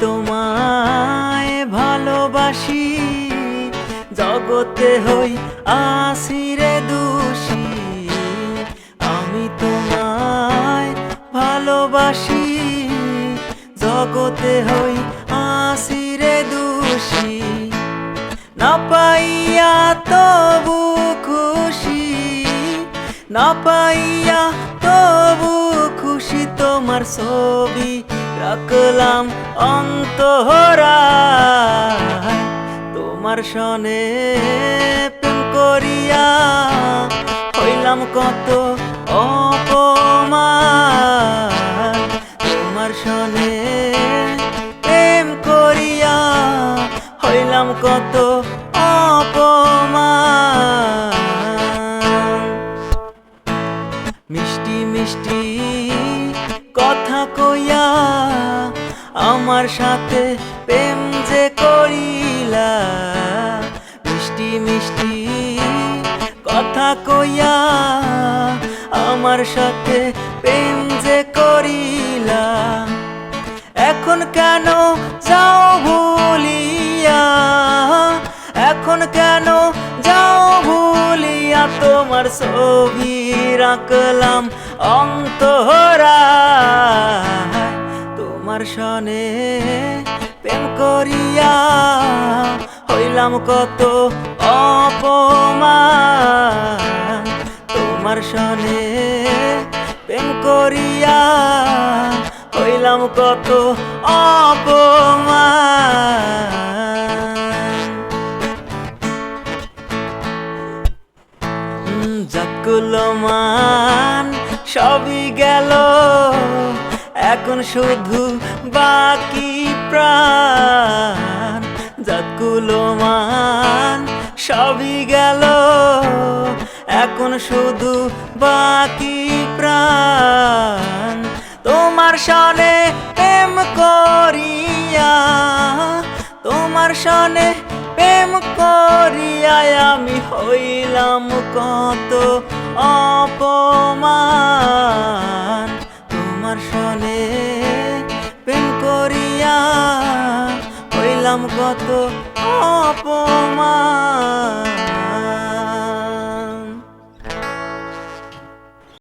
তোমায় ভালোবাসি, জগতে হই আসিরে দোষী। আমি তোমায় ভালোবাসি, জগতে হই আসিরে দোষী। না পাইয়া তবু খুশি, না পাইয়া তবু খুশি তোমার ছবি রাখলাম অন্তরা তোমার সনে করিয়া হইলাম কত অপমান। তোমার সনে প্রেম করিয়া হইলাম কত অপমান। মিষ্টি মিষ্টি আমার সাথে প্রেম যে করিলা। মিষ্টি মিষ্টি কথা কইয়া আমার সাথে প্রেম যে করিলা। এখন কেন যাও ভুলিয়া? এখন কেন যাও ভুলিয়া? তোমার ছবি রাখলাম অন্তরা তোমার সনে প্রেম করিয়া হইলাম কত অপমান। তোমার সনে প্রেম করিয়া হইলাম কত অপমান। জাকুলমান সবই গেল এখন শুধু বাকি প্রাণ জাকুলমান সবই গেল। এখন শুধু বাকি প্রাণ, তোমার সনে প্রেম করিয়া, তোমার সনে প্রেম করিয়া আমি হইলাম কত অপমান। হইলাম কত অপমান।